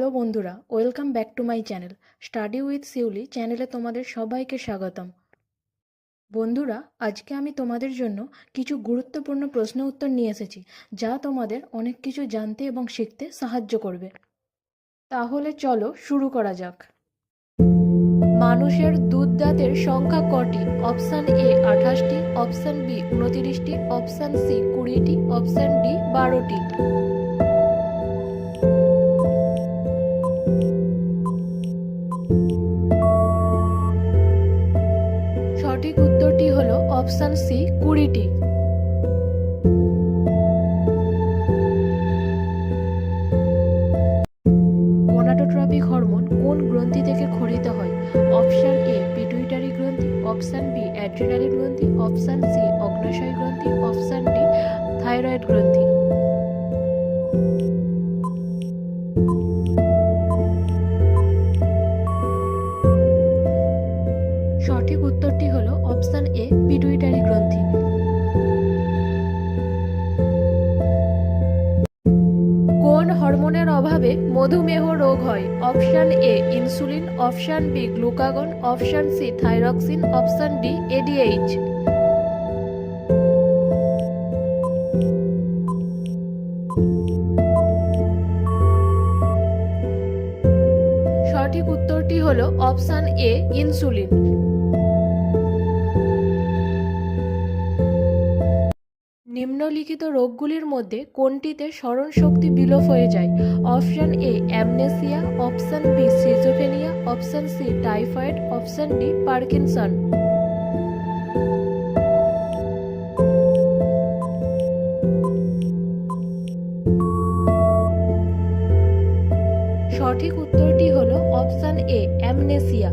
Hello বন্ধুরা, welcome back to my channel. Study with Shiuli চ্যানেলে তোমাদের সবাইকে স্বাগতম। বন্ধুরা, আজকে আমি তোমাদের জন্য কিছু গুরুত্বপূর্ণ প্রশ্ন উত্তর নিয়ে এসেছি, যা তোমাদের অনেক কিছু জানতে এবং শিখতে সাহায্য করবে। তাহলে চলো শুরু করা যাক। মানুষের দুধ দাঁতের সংখ্যা কটি? অপশান এ আঠাশটি, অপশান বি উনতিরিশটি অপশান সি কুড়িটি, অপশান ডি বারোটি। অপশান সি কুড়িটি। গোনাটোট্রপিক হরমোন কোন গ্রন্থি থেকে খরিত হয়? অপশান এ, পিটুইটারি গ্রন্থি, অপশান বি, অ্যাড্রিনালিন গ্রন্থি, অপশান সি, অগ্নাশয় গ্রন্থি, অপশান ডি, থাইরয়েড গ্রন্থি। সঠিক উত্তরটি হল অপশান এ, পিটুইটারি গ্রন্থি। কোন হরমোনের অভাবে মধুমেহ রোগ হয়? Option A, insulin, option B, glucagon, option C, thyroxine, option D, ADH. সঠিক উত্তরটি হল অপশান এ, ইনসুলিন। নিম্নলিখিত রোগগুলির মধ্যে কোনটিতে স্মরণ শক্তি বিলোপ হয়ে যায়? Option A, amnesia, option B schizophrenia option C, typhoid, option D, Parkinson. সঠিক উত্তরটি হলো অপশান এ, অ্যামনেসিয়া।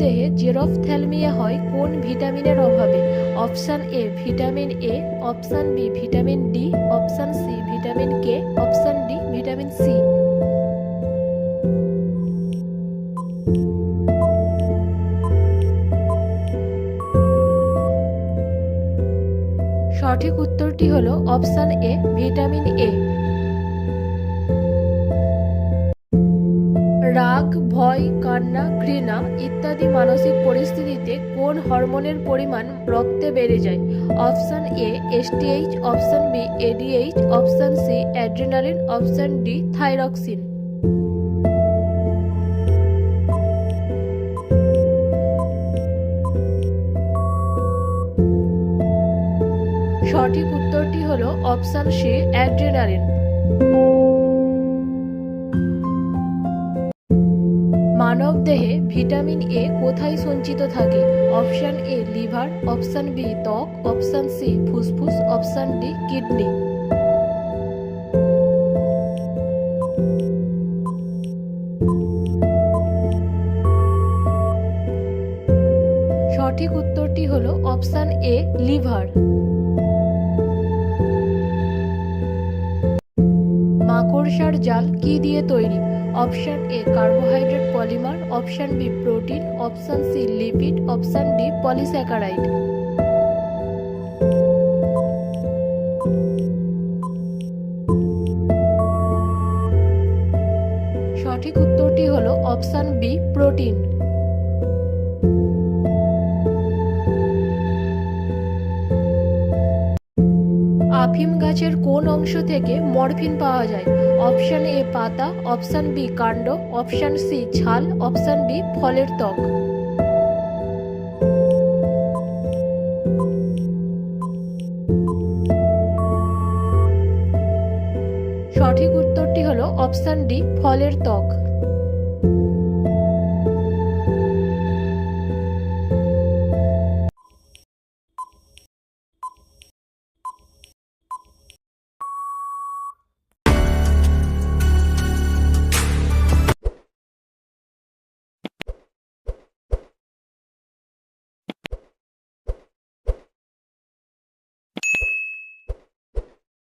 দেহে জেরফথ্যালমিয়া হয় কোন ভিটামিনের অভাবে? Option A, vitamin A, option B, vitamin D, option C, vitamin K, option D, vitamin C. সঠিক উত্তরটি হলো অপশান এ, ভিটামিন এ। ভয়, কান্না, ঘৃণা ইত্যাদি মানসিক পরিস্থিতিতে কোন হরমোনের পরিমাণ রক্তে বেড়ে যায়? Option A STH option B ADH option C adrenaline option D thyroxine সঠিক উত্তরটি হলো অপশান সি অ্যাড্রিনালিন মানব দেহে ভিটামিন এ কোথায় সঞ্চিত থাকে? Option A, liver, option B, ত্বক, অপশান সি, ফুসফুস, অপশান ডি, কিডনি। সঠিক উত্তরটি হলো অপশান এ, লিভার। মাকড়সার জাল কি দিয়ে তৈরি? Option A, carbohydrate polymer, option B, protein, option C, lipid, option D, polysaccharide. সঠিক উত্তরটি হলো অপশান বি, প্রোটিন। গাছের কোন অংশ থেকে মরফিন পাওয়া যায়? অপশান এ পাতা, অপশান বি কাণ্ড, অপশান সি ছাল, অপশান ডি ফলের ত্বক। সঠিক উত্তরটি হলো অপশান ডি ফলের ত্বক।